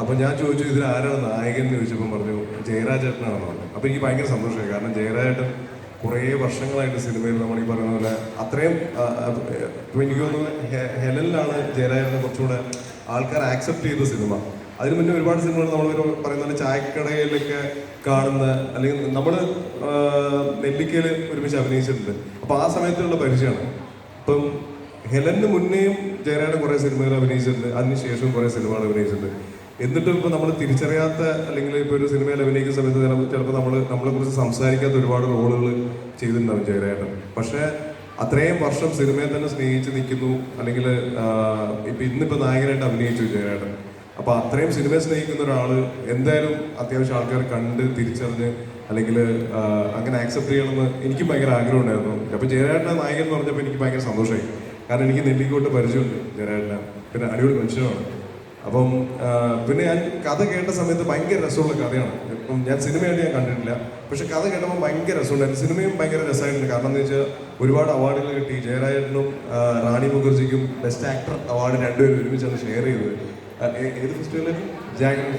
അപ്പൊ ഞാൻ ചോദിച്ചു ഇതിൽ ആരാണ് നായകൻ? എന്ന് ചോദിച്ചപ്പോൾ പറഞ്ഞു ജയരാജേട്ടനാണെന്ന് പറഞ്ഞു. അപ്പൊ എനിക്ക് ഭയങ്കര സന്തോഷമായി. കാരണം ജയരാജേട്ടൻ കുറേ വർഷങ്ങളായിട്ട് സിനിമയിൽ നമ്മൾ ഈ പറയുന്ന പോലെ അത്രയും ആ, ആ, ഇപ്പൊ എനിക്ക് തോന്നുന്നു ഹെലനിലാണ് ജയരാജനെ കുറച്ചുകൂടെ ആൾക്കാർ ആക്സെപ്റ്റ് ചെയ്ത സിനിമ. അതിനു മുന്നേ ഒരുപാട് സിനിമകൾ നമ്മൾ പറയുന്ന പോലെ ചായക്കടയിലൊക്കെ കാണുന്ന അല്ലെങ്കിൽ നമ്മൾ നെല്ലിക്കയിൽ ഒരുമിച്ച് അഭിനയിച്ചിട്ടുണ്ട്. അപ്പൊ ആ സമയത്തുള്ള പരിചയമാണ്. ഇപ്പം ഹെലന് മുന്നേയും ജയരാജൻ കുറേ സിനിമകൾ അഭിനയിച്ചിട്ടുണ്ട്. അതിനുശേഷവും കുറേ സിനിമകൾ അഭിനയിച്ചിട്ടുണ്ട്. എന്നിട്ടും ഇപ്പൊ നമ്മൾ തിരിച്ചറിയാത്ത അല്ലെങ്കിൽ ഇപ്പൊ ഒരു സിനിമയിൽ അഭിനയിക്കുന്ന സമയത്ത് ചിലപ്പോൾ നമ്മൾ നമ്മളെ കുറിച്ച് സംസാരിക്കാത്ത ഒരുപാട് റോളുകൾ ചെയ്തിട്ടുണ്ടാവും ജയരാജൻ പക്ഷേ അത്രയും വർഷം സിനിമയെ തന്നെ സ്നേഹിച്ച് നിൽക്കുന്നു. അല്ലെങ്കിൽ ഇപ്പൊ ഇന്നിപ്പോ നായകനായിട്ട് അഭിനയിച്ചു ജയരാജൻ അപ്പൊ അത്രയും സിനിമയെ സ്നേഹിക്കുന്ന ഒരാൾ എന്തായാലും അത്യാവശ്യം ആൾക്കാർ കണ്ട് തിരിച്ചറിഞ്ഞ് അല്ലെങ്കിൽ അങ്ങനെ ആക്സെപ്റ്റ് ചെയ്യണമെന്ന് എനിക്കും ഭയങ്കര ആഗ്രഹം ഉണ്ടായിരുന്നു അപ്പൊ ജയരാജന്റെ നായകൻ എന്ന് പറഞ്ഞപ്പോൾ എനിക്ക് ഭയങ്കര സന്തോഷമായി. കാരണം എനിക്ക് നെല്ലിക്കോട്ട് പരിചയമുണ്ട് ജയരാജനെ പിന്നെ അടിപൊളി മനുഷ്യനാണ്. അപ്പം പിന്നെ ഞാൻ കഥ കേട്ട സമയത്ത് ഭയങ്കര രസമുള്ള കഥയാണ്. ഇപ്പം ഞാൻ സിനിമയായിട്ട് ഞാൻ കണ്ടിട്ടില്ല. പക്ഷെ കഥ കേട്ടപ്പോൾ ഭയങ്കര രസമുണ്ടായിരുന്നു സിനിമയും ഭയങ്കര രസമായിട്ടുണ്ട്. കാരണം എന്ന് വെച്ചാൽ ഒരുപാട് അവാർഡുകൾ കിട്ടി. ജയരാജനും റാണി മുഖർജിക്കും ബെസ്റ്റ് ആക്ടർ അവാർഡ് രണ്ടുപേരും ഒരുമിച്ചാണ് ഷെയർ ചെയ്തത്. ഏത് ഫെസ്റ്റിവലും ജാഗ്രത